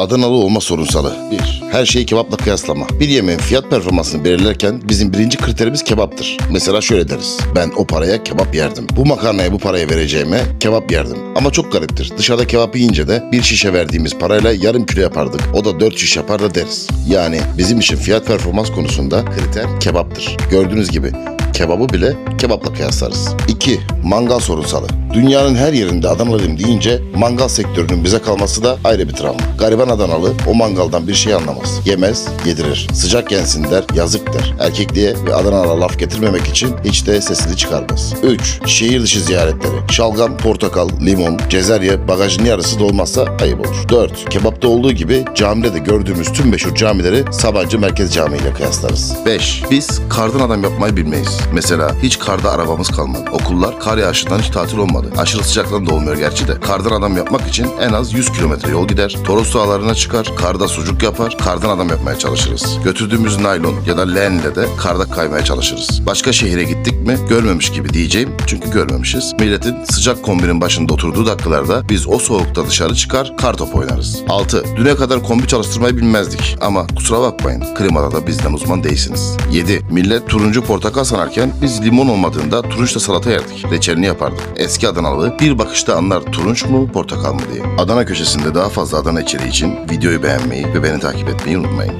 Adanalı olma sorunsalı. 1. Her şeyi kebapla kıyaslama. Bir yemeğin fiyat performansını belirlerken bizim birinci kriterimiz kebaptır. Mesela şöyle deriz. Ben o paraya kebap yerdim. Bu makarnaya bu paraya vereceğime kebap yerdim. Ama çok gariptir. Dışarıda kebap yiyince de bir şişe verdiğimiz parayla yarım kilo yapardık. O da 4 şiş yapar da deriz. Yani bizim için fiyat performans konusunda kriter kebaptır. Gördüğünüz gibi kebabı bile kebapla kıyaslarız. 2. Mangal sorunsalı. Dünyanın her yerinde Adanalıyım deyince mangal sektörünün bize kalması da ayrı bir travma. Gariban Adanalı o mangaldan bir şey anlamaz. Yemez, yedirir. Sıcak yensin der, yazık der. Erkekliğe ve Adana'la laf getirmemek için hiç de sesini çıkarmaz. 3. Şehir dışı ziyaretleri. Şalgam, portakal, limon, cezerye bagajın yarısı dolmazsa ayıp olur. 4. Kebapta olduğu gibi camide de gördüğümüz tüm meşhur camileri Sabancı Merkez Camii ile kıyaslarız. 5. Biz kardan adam yapmayı bilmeyiz. Mesela hiç karda arabamız kalmadı. Okullar kar yağışından hiç tatil olmadı. Aşırı sıcaktan da olmuyor gerçi de. Kardan adam yapmak için en az 100 kilometre yol gider. Toros dağlarına çıkar, karda sucuk yapar, kardan adam yapmaya çalışırız. Götürdüğümüz naylon ya da leğenle de karda kaymaya çalışırız. Başka şehire gittik mi görmemiş gibi diyeceğim çünkü görmemişiz. Milletin sıcak kombinin başında oturduğu dakikalarda biz o soğukta dışarı çıkar kar topu oynarız. 6. Düne kadar kombi çalıştırmayı bilmezdik. Ama kusura bakmayın klimada da bizden uzman değilsiniz. 7. Millet turuncu portakal sanarken biz limon olmadığında turunçla salata yerdik. Reçelini yapardık. Eski Adanalı bir bakışta anlar turunç mu portakal mı diye. Adana köşesinde daha fazla Adana içeriği için videoyu beğenmeyi ve beni takip etmeyi unutmayın.